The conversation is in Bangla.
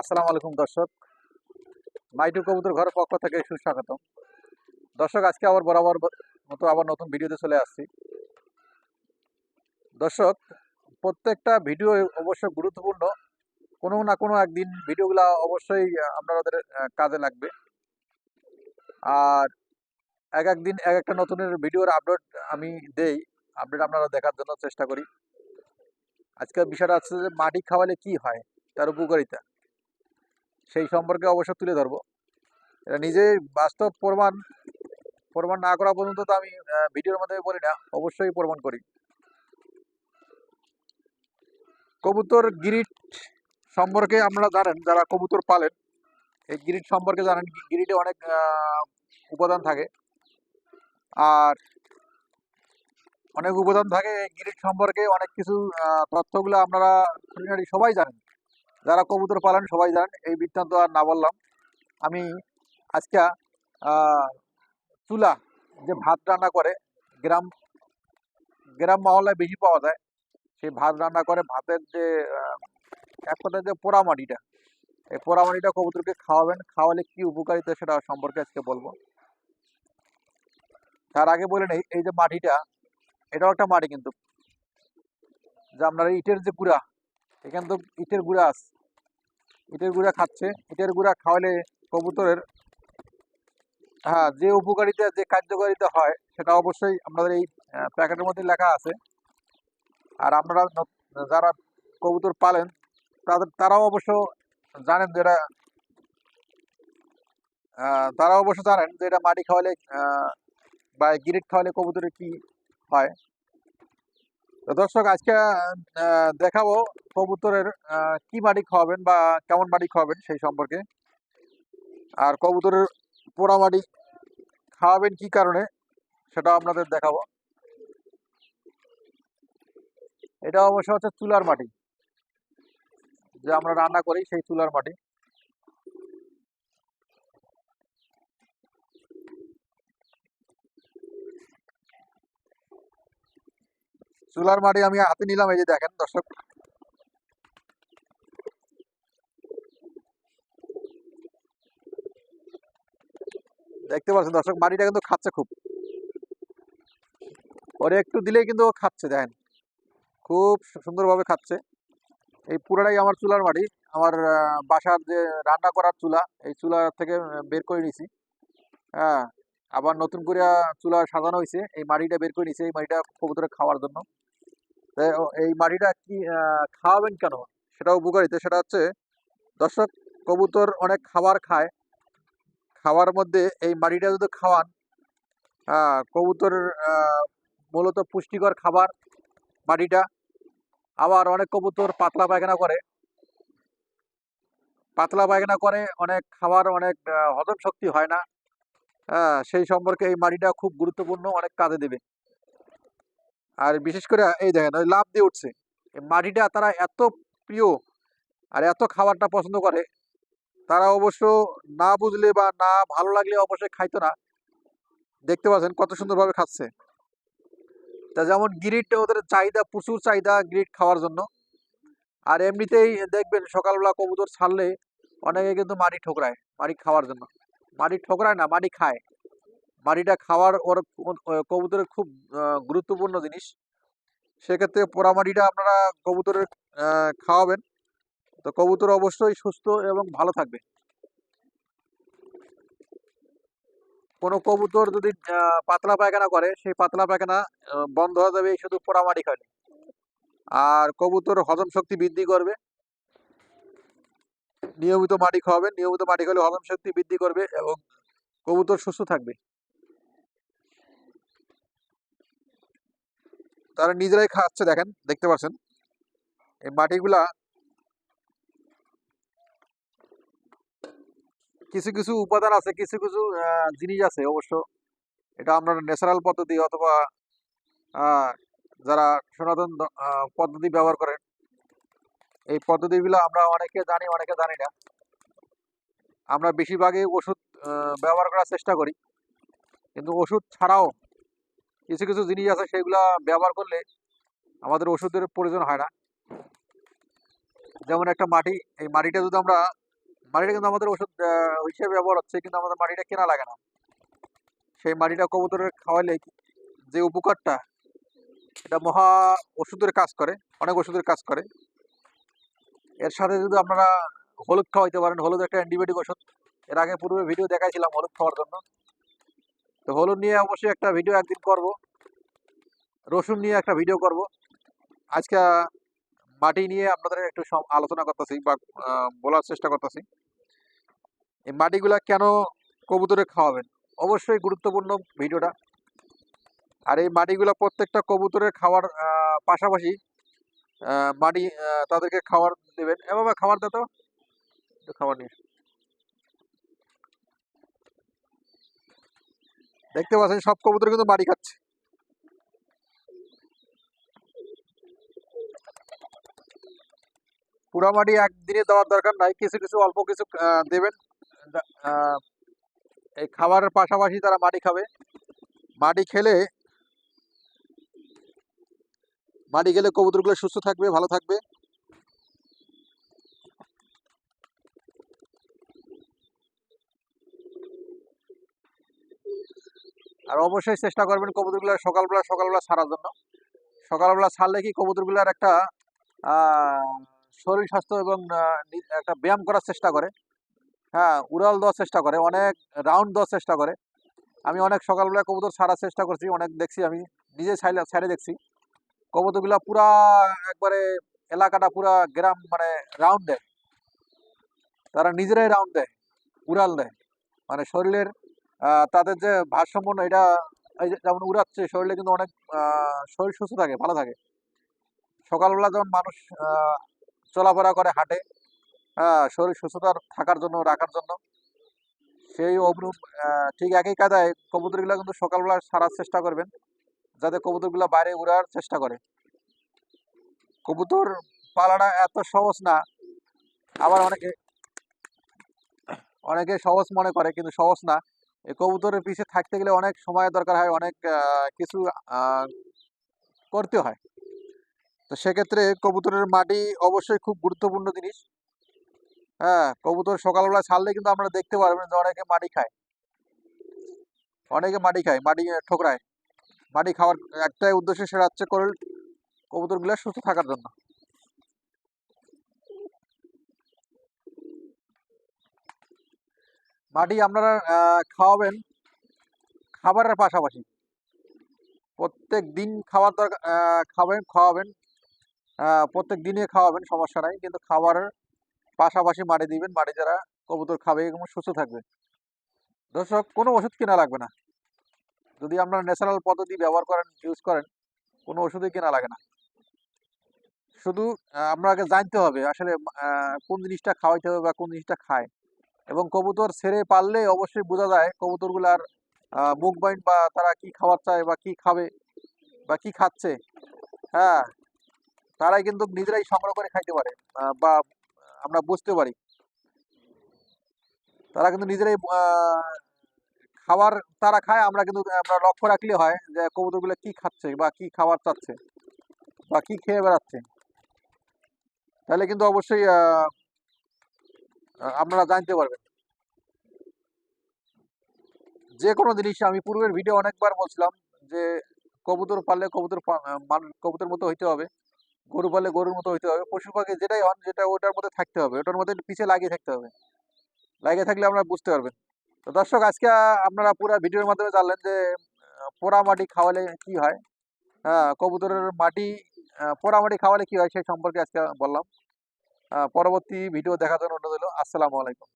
আসসালামু আলাইকুম, দর্শক। মাইটু কবুতর ঘরের পক্ষ থেকে সুস্বাগত দর্শক, আজকে আবার বরাবর মতো আবার নতুন ভিডিওতে চলে আসছি। দর্শক, প্রত্যেকটা ভিডিও অবশ্যই গুরুত্বপূর্ণ। কোনো না কোনো একদিন ভিডিওগুলা অবশ্যই আপনাদের কাজে লাগবে। আর এক একদিন এক একটা নতুনের ভিডিওর আপলোড আমি দেই। আপডেট আপনারা দেখার জন্য চেষ্টা করি। আজকের বিষয়টা হচ্ছে যে মাটি খাওয়ালে কি হয়? তার উপকারিতা। সেই সম্পর্কে অবশ্য তুলে ধরবো। এটা নিজে বাস্তব প্রমাণ প্রমাণ না করা পর্যন্ত তো আমি ভিডিওর মধ্যে বলি না, অবশ্যই প্রমাণ করি। কবুতর গিরিট সম্পর্কে আপনারা জানেন, যারা কবুতর পালেন, এই গিরিট সম্পর্কে জানেন গিরিটে অনেক উপাদান থাকে। আর অনেক উপাদান থাকে এই গিরিট সম্পর্কে, অনেক কিছু তথ্যগুলো আপনারা সবাই জানেন। যারা কবুতর পালেন, সবাই জানেন, এই বৃত্তান্ত আর না বললাম। আমি আজকে চুলা যে ভাত রান্না করে, গ্রাম গ্রাম মহল্লায় বেশি পাওয়া যায়। সেই ভাত রান্না করে, ভাতের যে এক কথায় যে পোড়া মাটিটা এই পোড়া মাটিটা কবুতরকে খাওয়াবেন। খাওয়ালে কি উপকারিতা সেটা সম্পর্কে আজকে বলব। তার আগে বলে নেই, এই যে মাটিটা, এটাও একটা মাটি কিন্তু। যে আপনার ইটের যে গুঁড়া, এখানে তো ইটের গুঁড়া আছে। ইটের গুঁড়া খাচ্ছে। ইটের গুঁড়া খাওয়ালে কবুতরের হ্যাঁ যে উপকারিতা, যে কার্যকারিতা হয়, সেটা অবশ্যই আপনাদের এই প্যাকেটের মধ্যে লেখা আছে। আর আপনারা যারা কবুতর পালেন, তাদের, তারাও অবশ্য জানেন যে এটা তারাও অবশ্য জানেন যে এটা মাটি খাওয়ালে বা গিরিট খাওয়ালে কবুতরের কি হয়। দর্শক, আজকে দেখাবো কবুতরের কি মাটি খাওয়াবেন বা কেমন মাটি খাওয়াবেন সেই সম্পর্কে। আর কবুতরের পোড়া মাটি খাওয়াবেন কি কারণে সেটা আপনাদের দেখাবো। এটা অবশ্য হচ্ছে চুলার মাটি। যে আমরা রান্না করি সেই চুলার মাটি। চুলার মাটি আমি হাতে নিলাম, এই যে দেখেন দর্শক। দেখতে পাচ্ছেন দর্শক, মাটিটা কিন্তু খাচ্ছে খুব। ওরে একটু দিলেই কিন্তু খাচ্ছে, দেখেন। খুব সুন্দরভাবে খাচ্ছে। এই পুরোটাই আমার চুলার মাটি। আমার বাসার যে রান্না করার চুলা, এই চুলা থেকে বের করে নিছি। হ্যাঁ। আবার নতুন করে চুলা সাজানো হয়েছে এই মাটিটা বের করে নিছে, এই মাটিটা কবুতরে খাওয়ার জন্য। এই মাটিটা কি খাওয়াবেন কেন? সেটাও উপকারিতা, সেটা হচ্ছে, দর্শক, কবুতর অনেক খাবার খায়। খাওয়ার মধ্যে এই মাটিটা যদি খাওয়ান কবুতর মূলত পুষ্টিকর খাবার মাটিটা আবার অনেক কবুতর পাতলা পায়খানা করে। পাতলা পায়খানা করে, অনেক খাবার, অনেক হজম শক্তি হয় না। সেই সম্পর্কে এই মাটিটা খুব গুরুত্বপূর্ণ অনেক কাজে দেবে। আর বিশেষ করে, এই দেখেন, ওই লাভ দিয়ে উঠছে। এই মাটিটা তারা এত প্রিয় আর এত খাবারটা পছন্দ করে, তারা অবশ্য না বুঝলে বা না ভালো লাগলে অবশ্যই খাইতো না। দেখতে পাচ্ছেন কত সুন্দরভাবে খাচ্ছে। তা যেমন গিরিট ওদের চাহিদা, প্রচুর চাহিদা গিরিট খাওয়ার জন্য। আর এমনিতেই দেখবেন সকালবেলা কবুতর ছাড়লে অনেকে কিন্তু মাটি ঠোকরায় মাটি খাওয়ার জন্য। মাটি ঠোকরায় না মাটি খায়। মাটিটা খাওয়ার ওর কবুতরের খুব গুরুত্বপূর্ণ জিনিস। সেক্ষেত্রে পোড়া মাটিটা আপনারা কবুতরের খাওয়াবেন। তো কবুতর অবশ্যই সুস্থ এবং ভালো থাকবে। কোনো কবুতর যদি পাতলা পায়খানা করে, সেই পাতলা পায়খানা বন্ধ হয়ে যাবে শুধু পোড়া মাটি খাইলে আর কবুতর হজম শক্তি বৃদ্ধি করবে। নিয়মিত মাটি খাওয়াবেন, নিয়মিত মাটি খেলে হজম শক্তি বৃদ্ধি করবে এবং কবুতর সুস্থ থাকবে। তারা নিজেরাই খাচ্ছে, দেখেন, দেখতে পাচ্ছেন। এই মাটিগুলা কিছু কিছু উপাদান আছে, কিছু কিছু জিনিস আছে অবশ্য। এটা আপনার ন্যাচারাল পদ্ধতি অথবা যারা সনাতন পদ্ধতি ব্যবহার করেন এই পদ্ধতিগুলো আমরা অনেকে জানি অনেকে জানি না। আমরা বেশিরভাগই ওষুধ ব্যবহার করার চেষ্টা করি। কিন্তু ওষুধ ছাড়াও কিছু কিছু জিনিস আছে সেগুলা ব্যবহার করলে আমাদের ওষুধের প্রয়োজন হয় না। যেমন একটা মাটি, এই মাটিটা যদি আমরা, মাটিটা কিন্তু আমাদের ওষুধ হিসেবে ব্যবহার হচ্ছে, কিন্তু আমাদের মাটিটা কেনা লাগে না। সেই মাটিটা কবুতরের খাওয়ালে যে উপকারটা, এটা মহা ওষুধের কাজ করে, অনেক ওষুধের কাজ করে। এর সাথে যদি আপনারা হলুদ খাওয়াইতে পারেন, হলুদ একটা অ্যান্টিবায়োটিক ওষুধ। এর আগে পূর্বে ভিডিও দেখাইছিলাম হলুদ খাওয়ার জন্য। তো হলুদ নিয়ে অবশ্যই একটা ভিডিও একদিন করব। রসুন নিয়ে একটা ভিডিও করব। আজকে মাটি নিয়ে আপনাদের একটু আলোচনা করতেছি বা বলার চেষ্টা করতেছি। এই মাটিগুলা কেন কবুতরে খাওয়াবেন? অবশ্যই গুরুত্বপূর্ণ ভিডিওটা। আর এই মাটিগুলা প্রত্যেকটা কবুতরের খাওয়ার পাশাপাশি মাটি তাদেরকে খাবার দেবেন। এভাবে খাবার দে তো। খাবার নিয়ে দেখতে পাচ্ছেন, সব কবুতর কিন্তু মাটি খাচ্ছে। পুরা মাটি একদিনে দেওয়ার দরকার নাই। কিছু কিছু, অল্প কিছু দেবেন। এই খাবারের পাশাপাশি তারা মাটি খাবে। মাটি খেলে মাটি খেলে কবুতরগুলো সুস্থ থাকবে, ভালো থাকবে। আর অবশ্যই চেষ্টা করবেন কবুতরগুলো সকালবেলা সকালবেলা ছাড়ার জন্য। সকালবেলা ছাড়লে কি কবুতরগুলোর একটা শরীর স্বাস্থ্য এবং একটা ব্যায়াম করার চেষ্টা করে। হ্যাঁ উড়াল দেওয়ার চেষ্টা করে, অনেক রাউন্ড দেওয়ার চেষ্টা করে। আমি অনেক সকালবেলা কবুতর ছাড়ার চেষ্টা করছি, অনেক দেখছি, আমি নিজে ছাইলে ছাড়ে দেখছি। কবুতরগুলা পুরা একবারে এলাকাটা পুরা গ্রাম মানে রাউন্ড দেয়। তারা নিজেরাই রাউন্ড দেয় উড়াল দেয়। মানে শরীরের তাদের যে ভারসাম্য এটা যেমন উড়াচ্ছে শরীরে কিন্তু অনেক শরীর সুস্থ থাকে ভালো থাকে। সকালবেলা যখন মানুষ চলাফেরা করে হাঁটে শরীর সুস্থতা থাকার জন্য রাখার জন্য সেই অনুরূপ আহ, ঠিক একই কায়দায় কবুতরগুলো কিন্তু সকালবেলা সারার চেষ্টা করবেন। যাতে কবুতরগুলো বাইরে উড়ার চেষ্টা করে। কবুতর পালাটা এত সহজ না। আবার অনেকে অনেকে সহজ মনে করে, কিন্তু সহজ না। এই কবুতরের পিছে থাকতে গেলে অনেক সময় দরকার হয়, অনেক কিছু করতে হয়। তো সেক্ষেত্রে কবুতরের মাটি অবশ্যই খুব গুরুত্বপূর্ণ জিনিস। হ্যাঁ কবুতর সকালবেলা ছাড়লে কিন্তু আমরা দেখতে পারবেন যে অনেকে মাটি খায়। অনেকে মাটি খায়, মাটি ঠোকরায়। মাটি খাওয়ার একটাই উদ্দেশ্য সেটা হচ্ছে করে কবুতরগুলো সুস্থ থাকার জন্য। মাটি আপনারা খাওয়াবেন খাবারের পাশাপাশি। প্রত্যেক দিন খাওয়ার দরকার খাবেন, খাওয়াবেন প্রত্যেক দিনে খাওয়াবেন, সমস্যা নাই। কিন্তু খাবারের পাশাপাশি মাটি দিবেন, মাটি যারা কবুতর খাবে এবং সুস্থ থাকবে। দর্শক, কোনো ওষুধ কেনা লাগবে না। যদি আপনারা ন্যাচারাল পদ্ধতি ব্যবহার করেন ইউজ করেন, কোনো ওষুধই কেনা লাগে না। শুধু আপনাকে জানতে হবে আসলে কোন জিনিসটা খাওয়াইতে হবে বা কোন জিনিসটা খায়। এবং কবুতর ছেড়ে পারলে অবশ্যই বোঝা যায় কবুতরগুলার মুখ বাইন বা তারা কি খাবার চায় বা কি খাবে বা কি খাচ্ছে। হ্যাঁ তারাই কিন্তু নিজেরাই সংগ্রহ করে খাইতে পারে বা আমরা বুঝতে পারি। তারা কিন্তু নিজেরাই খাবার তারা খায়, আমরা কিন্তু, আমরা লক্ষ্য রাখলে হয় যে কবুতরগুলো কি খাচ্ছে বা কি খাবার চাচ্ছে বা কি খেয়ে বেড়াচ্ছে। তাহলে কিন্তু অবশ্যই আপনারা জানতে পারবেন। যে কোনো জিনিস, আমি পূর্বের ভিডিও অনেকবার বলছিলাম যে কবুতর পাললে কবুতর কবুতর মতো হইতে হবে, গরু পাললে গরুর মতো হইতে হবে, পশু পাখি যেটাই হন, যেটা ওটার মধ্যে থাকতে হবে, ওটার মধ্যে পিছিয়ে লাগিয়ে থাকতে হবে। লাগিয়ে থাকলে আপনারা বুঝতে পারবেন। তো দর্শক, আজকে আপনারা পুরো ভিডিওর মাধ্যমে জানলেন যে পোড়া মাটি খাওয়ালে কি হয়? হ্যাঁ কবুতরের মাটি পোড়া মাটি খাওয়ালে কি হয় সেই সম্পর্কে আজকে বললাম। পরবর্তী ভিডিও দেখার জন্য অনুরোধ হলো আসসালামু আলাইকুম।